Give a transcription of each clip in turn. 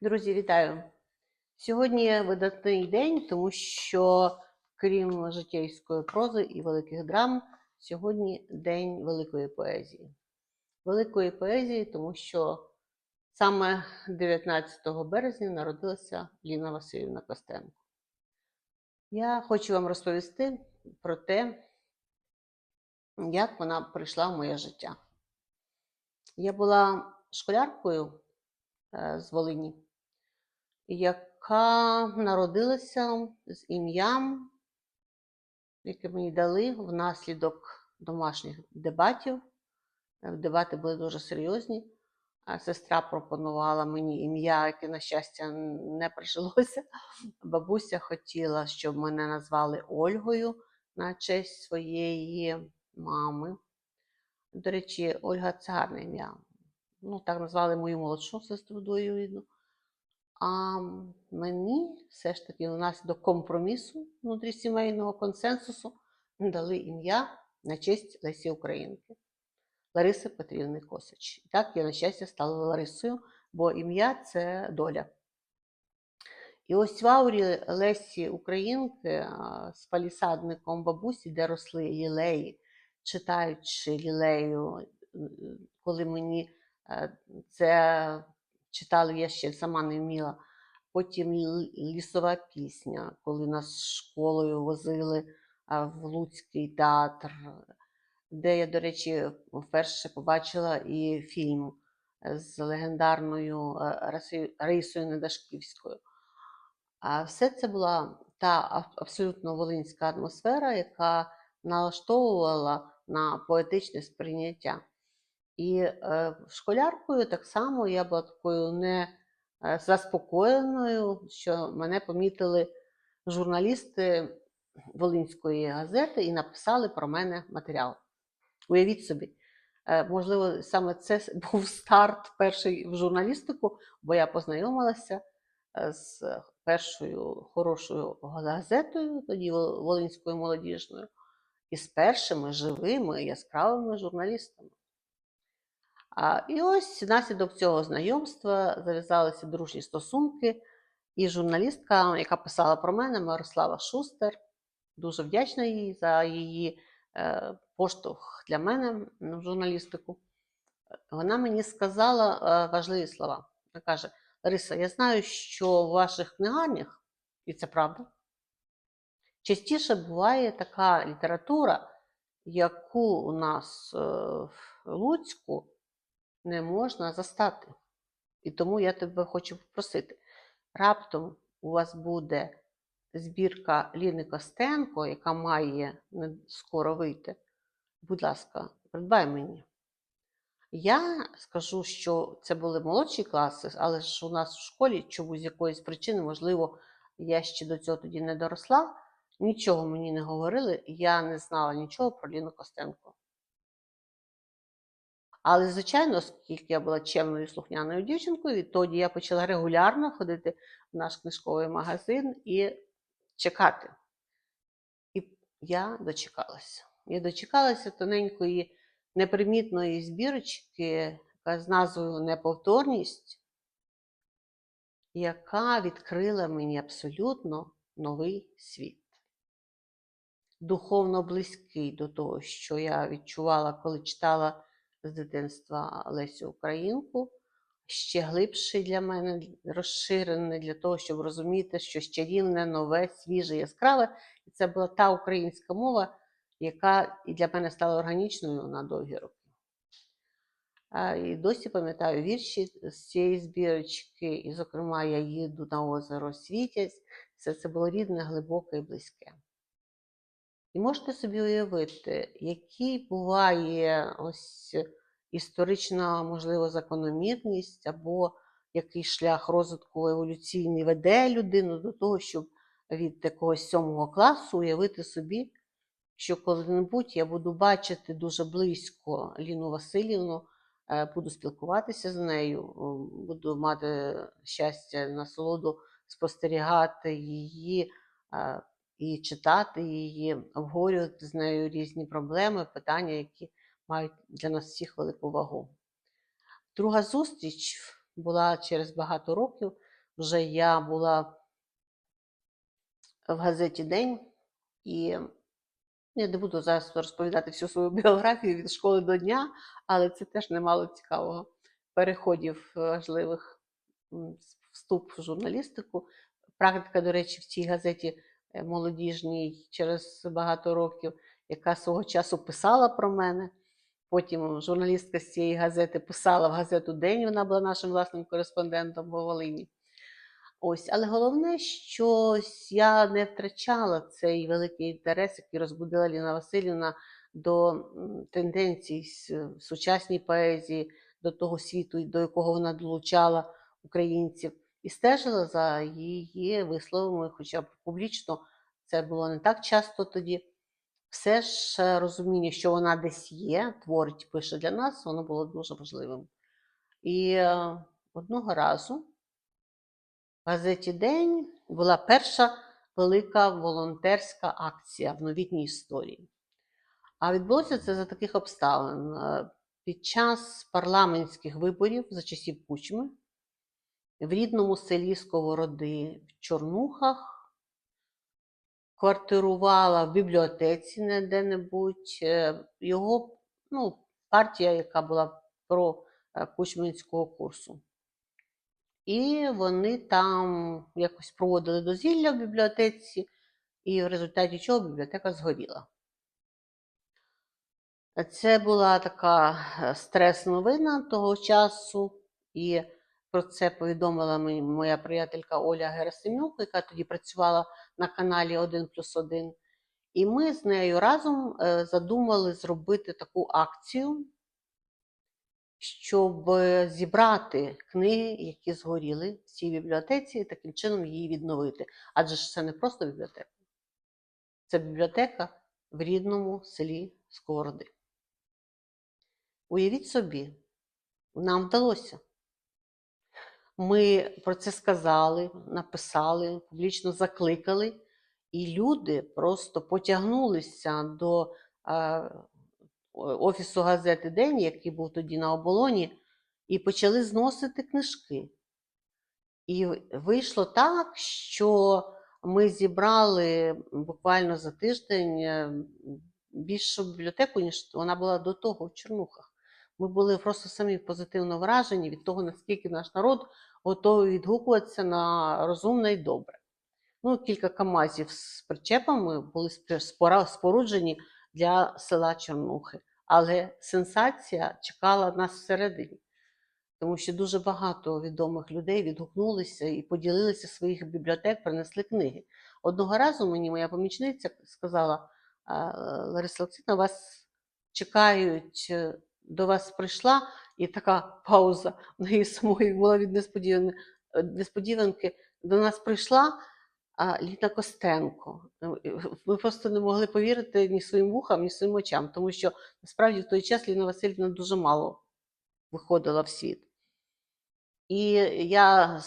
Друзі, вітаю! Сьогодні видатний день, тому що, крім життєйської прози і великих драм, сьогодні день великої поезії. Великої поезії, тому що саме 19 березня народилася Ліна Васильівна Костенко. Я хочу вам розповісти про те, як вона прийшла в моє життя. Я була школяркою е, з Волині, яка народилася з ім'ям, яке мені дали внаслідок домашніх дебатів. Е, Дебати були дуже серйозні. А Сестра пропонувала мені ім'я, яке, на щастя, не прижилося. Бабуся хотіла, щоб мене назвали Ольгою на честь своєї мами. До речі, Ольга це гарне ім'я. Ну, так назвали мою молодшу сестру двоюрідну. А мені все ж таки внаслідок компромісу внутрісімейного консенсусу дали ім'я на честь Лесі Українки. Лариси Петрівни Косач. І так я, на щастя, стала Ларисою, бо ім'я це доля. І ось в аурі Лесі Українки з палісадником бабусі, де росли лілеї, читаючи лілею, коли мені е, це читали, я ще сама не вміла. Потім лісова пісня, коли нас школою возили в Луцький театр, де я, до речі, вперше побачила і фільм з легендарною е, Раїсою Недашківською. А все це була та абсолютно волинська атмосфера, яка налаштовувала на поетичне сприйняття. І е, школяркою так само я була такою не е, заспокоєною, що мене помітили журналісти Волинської газети і написали про мене матеріал. Уявіть собі, е, можливо, саме це був старт перший в журналістику, бо я познайомилася е, з першою хорошою газетою, тоді Волинською молодіжною, і з першими живими яскравими журналістами. А, і ось внаслідок цього знайомства зав'язалися дружні стосунки, і журналістка, яка писала про мене, Мирослава Шустер, дуже вдячна їй за її е, поштовх для мене в журналістику. Вона мені сказала е, важливі слова. Вона каже: Лариса, я знаю, що в ваших книгарнях, і це правда, частіше буває така література, яку у нас е, в Луцьку не можна застати. І тому я тебе хочу попросити. Раптом у вас буде збірка Ліни Костенко, яка має скоро вийти. Будь ласка, придбай мені. Я скажу, що це були молодші класи, але ж у нас в школі чомусь з якоїсь причини, можливо, я ще до цього тоді не доросла, нічого мені не говорили, я не знала нічого про Ліну Костенко. Але, звичайно, оскільки я була чемною слухняною дівчинкою, відтоді я почала регулярно ходити в наш книжковий магазин і чекати. І я дочекалася. Я дочекалася тоненької непримітної збірочки, яка з назвою Неповторність, яка відкрила мені абсолютно новий світ. Духовно близький до того, що я відчувала, коли читала з дитинства Лесю Українку, ще глибший для мене, розширений для того, щоб розуміти, що ще рівне, нове, свіже, яскраве. І це була та українська мова, яка і для мене стала органічною на довгі роки. І досі пам'ятаю вірші з цієї збірочки, і, зокрема, я їду на озеро Світязь. Все це було рідне, глибоке і близьке. І можете собі уявити, який буває ось історична, можливо, закономірність, або який шлях розвитку еволюційний веде людину до того, щоб від якогось сьомого класу уявити собі, що коли-небудь я буду бачити дуже близько Ліну Васильівну, е, буду спілкуватися з нею, буду мати щастя, насолоду спостерігати її е, і читати її, обговорювати з нею різні проблеми, питання, які мають для нас всіх велику вагу. Друга зустріч була через багато років. вже я була в газеті День, і я не буду зараз розповідати всю свою біографію від школи до дня, але це теж немало цікавого переходів е, важливих вступ в журналістику. Практика, до речі, в цій газеті е, молодіжній через багато років, яка свого часу писала про мене. Потім журналістка з цієї газети писала в газету День, вона була нашим власним кореспондентом по Волині. Ось, але головне, що я не втрачала цей великий інтерес, який розбудила Ліна Васильівна до тенденцій в сучасній поезії, до того світу, до якого вона долучала українців, і стежила за її висловами, хоча б публічно це було не так часто тоді. Все ж розуміння, що вона десь є, творить, пише для нас, воно було дуже важливим. І е, одного разу в газеті День була перша велика волонтерська акція в новітній історії. А відбулося це за таких обставин. Е, Під час парламентських виборів за часів Кучми в рідному селі Сковороди в Чорнухах квартирувала в бібліотеці не де-небудь е, його ну, партія, яка була про е, кучминського курсу. І вони там якось проводили дозвілля в бібліотеці, і в результаті чого бібліотека згоріла. Це була така е, стрес-новина того часу, і про це повідомила моя приятелька Оля Герасимюк, яка тоді працювала на каналі 1 плюс 1. І ми з нею разом е, задумали зробити таку акцію, щоб е, зібрати книги, які згоріли в цій бібліотеці, і таким чином її відновити. Адже ж це не просто бібліотека, це бібліотека в рідному селі Сковороди. Уявіть собі, нам вдалося. Ми про це сказали, написали, публічно закликали, і люди просто потягнулися до офісу газети День, який був тоді на оболоні, і почали зносити книжки. І вийшло так, що ми зібрали буквально за тиждень е, більшу бібліотеку, ніж вона була до того в Чернухах. Ми були просто самі позитивно вражені від того, наскільки наш народ готовий відгукуватися на розумне і добре. Ну, кілька камазів з причепами були споруджені для села Чорнухи. Але сенсація чекала нас всередині, тому що дуже багато відомих людей відгукнулися і поділилися своїх бібліотек, принесли книги. Одного разу мені моя помічниця сказала: Лариса Олексійовна, вас чекають, е, до вас прийшла, і така пауза в неї самої була від е, несподіванки. До нас прийшла а, Ліна Костенко. Ми просто не могли повірити ні своїм вухам, ні своїм очам, тому що насправді в той час Ліна Васильівна дуже мало виходила в світ. І я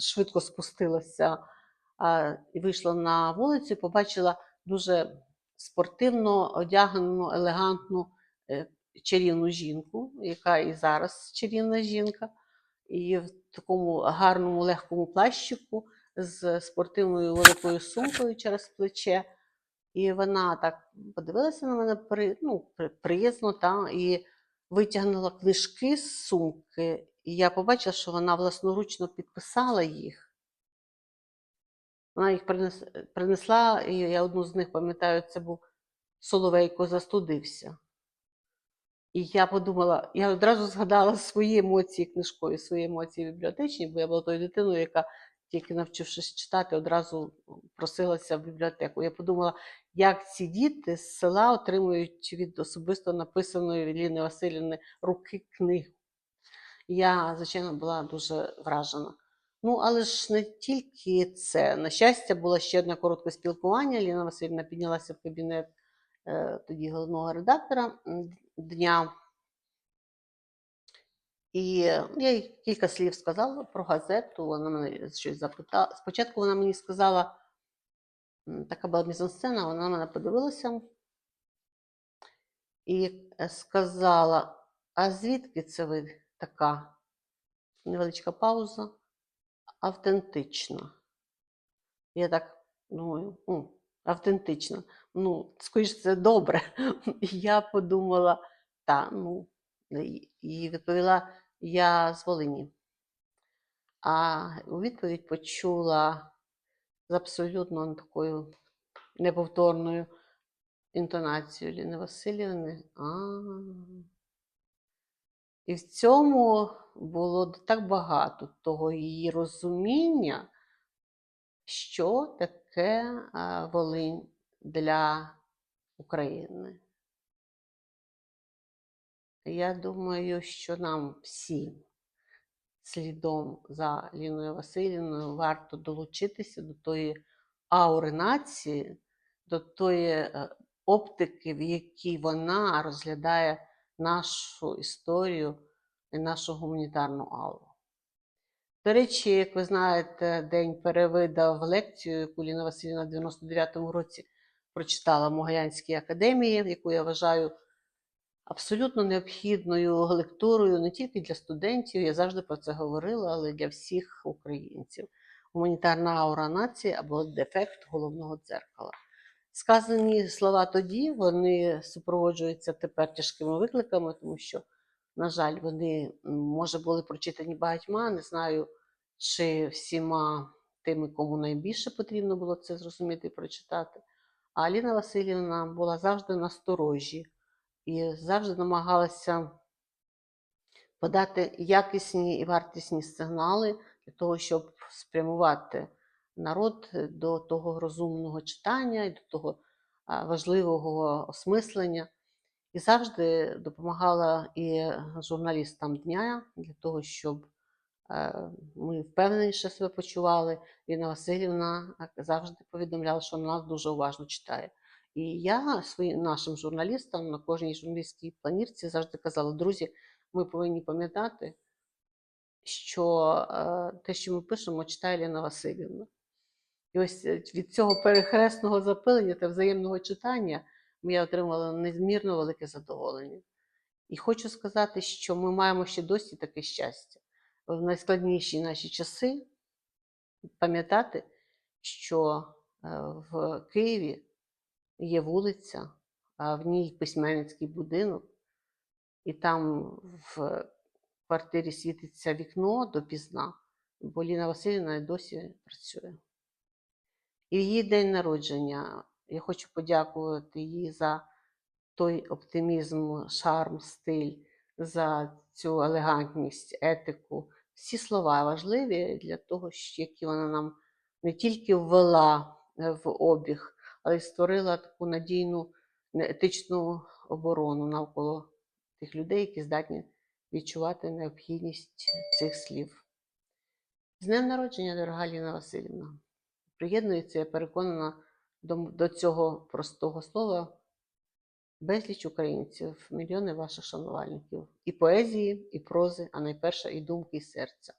швидко спустилася а, і вийшла на вулицю, побачила дуже спортивно одягнену, елегантну е, чарівну жінку, яка і зараз чарівна жінка, і в такому гарному легкому плащику з спортивною великою сумкою через плече. І вона так подивилася на мене при, ну, приязно та, і витягнула книжки з сумки. І я побачила, що вона власноручно підписала їх. Вона їх принес, принесла, і я одну з них пам'ятаю, це був Соловейко застудився. І я подумала, я одразу згадала свої емоції книжкові, свої емоції бібліотечні, бо я була тою дитиною, яка, тільки навчившись читати, одразу просилася в бібліотеку. Я подумала, як ці діти з села отримують від особисто написаної Ліни Васильівни руки книгу. Я, звичайно, була дуже вражена. Ну, але ж не тільки це. На щастя, було ще одне коротке спілкування. Ліна Васильівна піднялася в кабінет е, тоді головного редактора дня. І я їй кілька слів сказала про газету. Вона мене щось запитала. Спочатку вона мені сказала, така була мізансцена, вона мене подивилася і е, сказала: А звідки це ви така? Невеличка пауза. автентично. Я так думаю, автентично. Ну, скоріш, це добре. Я подумала, та, ну, і- і відповіла, я з Волині. А у відповідь почула з абсолютно такою неповторною інтонацією Ліни Васильівни. А. І в цьому було так багато того її розуміння, що таке Волинь для України. Я думаю, що нам всім слідом за Ліною Васильівною варто долучитися до тої аури нації, до тої е, оптики, в якій вона розглядає нашу історію і нашу гуманітарну ауру. До речі, як ви знаєте, День перевидав лекцію, яку Ліна Васильівна в 99-му році прочитала в Могилянській академії, яку я вважаю абсолютно необхідною лекторою не тільки для студентів, я завжди про це говорила, але для всіх українців. Гуманітарна аура нації або дефект головного дзеркала. Сказані слова тоді вони супроводжуються тепер тяжкими викликами, тому що, на жаль, вони може були прочитані багатьма. Не знаю, чи всіма тими, кому найбільше потрібно було це зрозуміти і прочитати. А Аліна Васильівна була завжди насторожі і завжди намагалася подати якісні і вартісні сигнали для того, щоб спрямувати народ до того розумного читання і до того важливого осмислення. І завжди допомагала і журналістам дня для того, щоб е, ми впевненіше себе почували. Ліна Васильівна е, завжди повідомляла, що вона нас дуже уважно читає. І я своїм нашим журналістам на кожній журналістській планірці завжди казала: друзі, ми повинні пам'ятати, що е, те, що ми пишемо, читає Ліна Васильівна. І ось е, від цього перехресного запилення та взаємного читання я отримала незмірно велике задоволення. І хочу сказати, що ми маємо ще досі таке щастя в найскладніші наші часи пам'ятати, що е, в Києві є вулиця, а в ній письменницький будинок, і там в квартирі світиться вікно допізна, бо Ліна Васильівна і досі працює. І в її день народження я хочу подякувати їй за той оптимізм, шарм, стиль, за цю елегантність, етику. Всі слова важливі для того, які вона нам не тільки ввела в обіг, але й створила таку надійну етичну оборону навколо тих людей, які здатні відчувати необхідність цих слів. З днем народження, дорога Ліна Васильівна! Приєднується, я переконана, до, до цього простого слова безліч українців, мільйони ваших шанувальників і поезії, і прози, а найперше і думки, і серця.